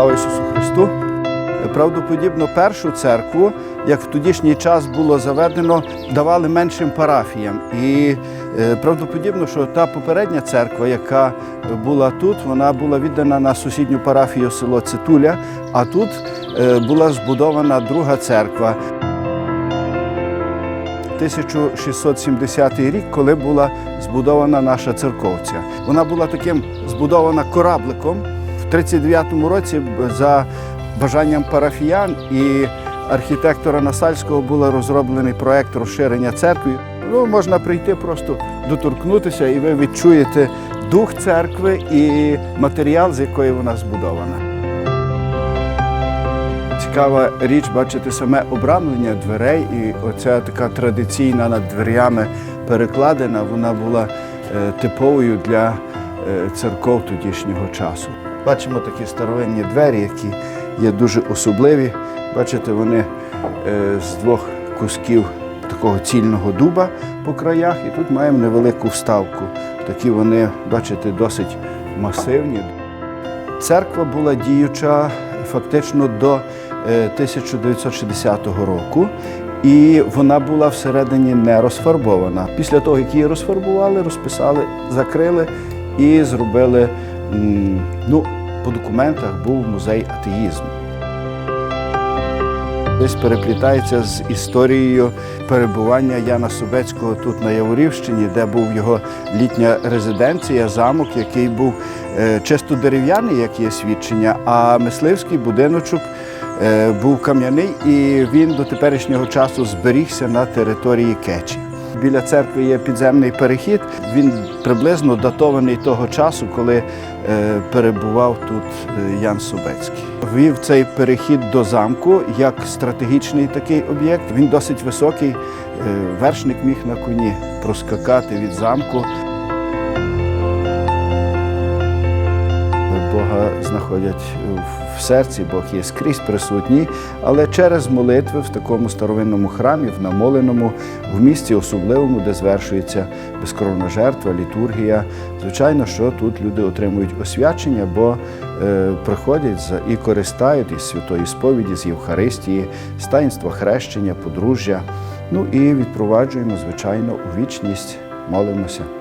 Слава Ісусу Христу! Правдоподібно першу церкву, як в тодішній час було заведено, давали меншим парафіям. І е, правдоподібно, що та попередня церква, яка була тут, вона була віддана на сусідню парафію село Цитуля, а тут е, була збудована друга церква. 1670 рік, коли була збудована наша церковця. Вона була таким збудована корабликом. В 39-му році за бажанням парафіян і архітектора Насальського був розроблений проект розширення церкви. Ну, можна прийти просто доторкнутися, і ви відчуєте дух церкви і матеріал, з якої вона збудована. Цікава річ бачити саме обрамлення дверей, і оця така традиційна над дверями перекладина, вона була е, типовою для е, церков тодішнього часу. Бачимо такі старовинні двері, які є дуже особливі. Бачите, вони е, з двох кусків такого цільного дуба по краях, і тут маємо невелику вставку. Такі вони, бачите, досить масивні. Церква була діюча фактично до е, 1960 року, і вона була всередині не розфарбована. Після того, як її розфарбували, розписали, закрили і зробили, ну, по документах був музей атеїзму. Десь переплітається з історією перебування Яна Собецького тут на Яворівщині, де був його літня резиденція, замок, який був е, чисто дерев'яний, як є свідчення, а мисливський будиночок е, був кам'яний, і він до теперішнього часу зберігся на території Кечі. Біля церкви є підземний перехід. Він приблизно датований того часу, коли е, перебував тут е, Ян Собецький. Вів цей перехід до замку як стратегічний такий об'єкт. Він досить високий. е, Вершник міг на коні проскакати від замку. Знаходять в серці, Бог є скрізь присутній, але через молитви в такому старовинному храмі, в намоленому, в місці особливому, де звершується безкровна жертва, літургія. Звичайно, що тут люди отримують освячення, бо е, приходять і користають із святої сповіді, з Євхаристії, з таїнства хрещення, подружжя. Ну і відпроваджуємо, звичайно, у вічність, молимося.